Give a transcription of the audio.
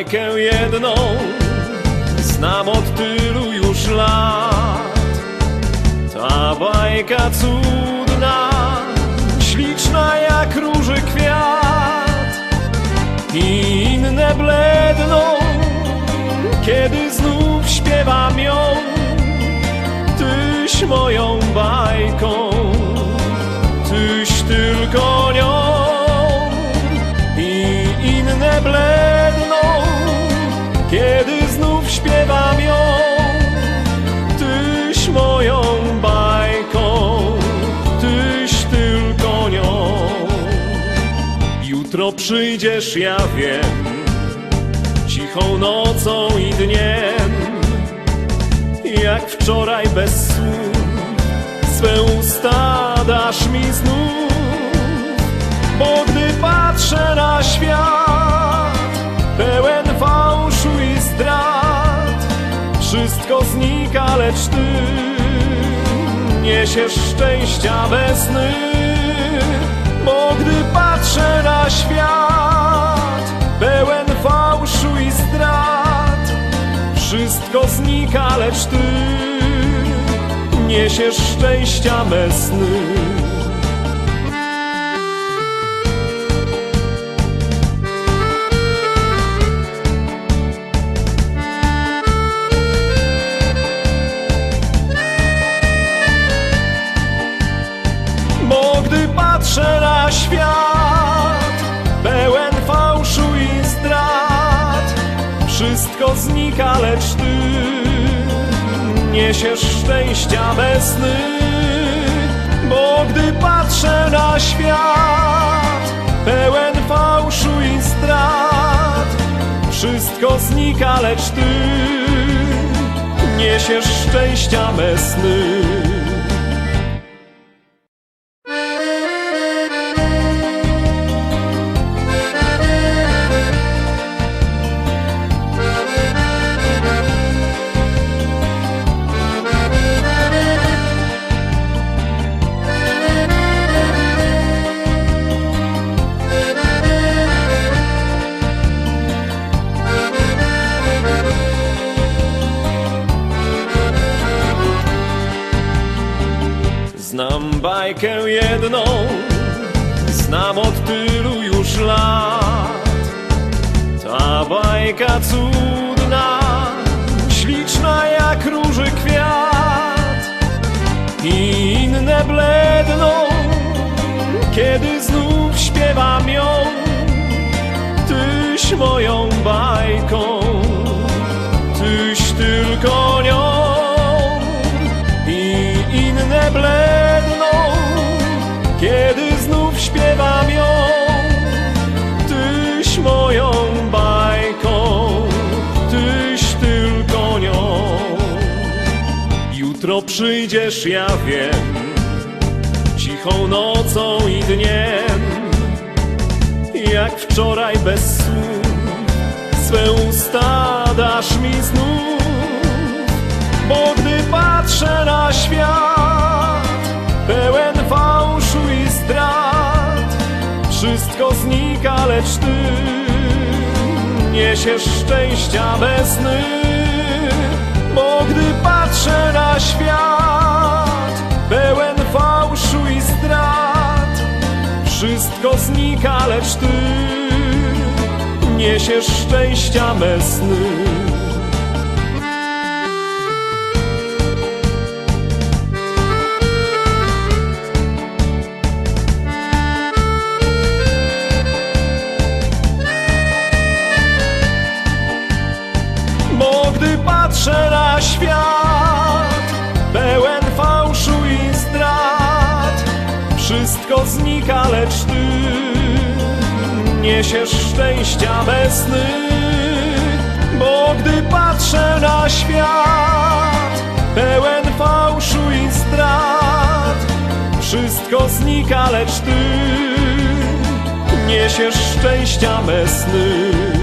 bajkę jedną znam od tylu już lat. Ta bajka cudna, śliczna jak róży kwiat i inne bledną, kiedy znów śpiewam ją. Tyś moją bajką, kiedy znów śpiewam ją. Tyś moją bajką, tyś tylko nią. Jutro przyjdziesz, ja wiem, cichą nocą i dniem, jak wczoraj bez słów, swe usta dasz mi znów, bo gdy patrzę na świat, lecz ty niesiesz szczęścia bez sny, bo gdy patrzę na świat, pełen fałszu i zdrad, wszystko znika, lecz ty niesiesz szczęścia me sny. Znika, lecz ty niesiesz szczęścia bez sny. Bo gdy patrzę na świat pełen fałszu i zdrad, wszystko znika, lecz ty niesiesz szczęścia me sny. Bajkę jedną, znam od tylu już lat. Ta bajka cudna, śliczna jak róży kwiat i inne bledną, kiedy znów śpiewam ją. Tyś moją bajką, Jutro przyjdziesz, ja wiem, cichą nocą i dniem, jak wczoraj bez słów, swe usta dasz mi znów. Bo gdy patrzę na świat pełen fałszu i zdrad, wszystko znika, lecz ty niesiesz szczęścia bez sny. Bo gdy patrzę na świat pełen fałszu i zdrad, wszystko znika, lecz ty niesiesz szczęścia me sny. Znika, lecz ty niesiesz szczęścia bez sny. Bo gdy patrzę na świat pełen fałszu i zdrad, wszystko znika, lecz ty niesiesz szczęścia sny.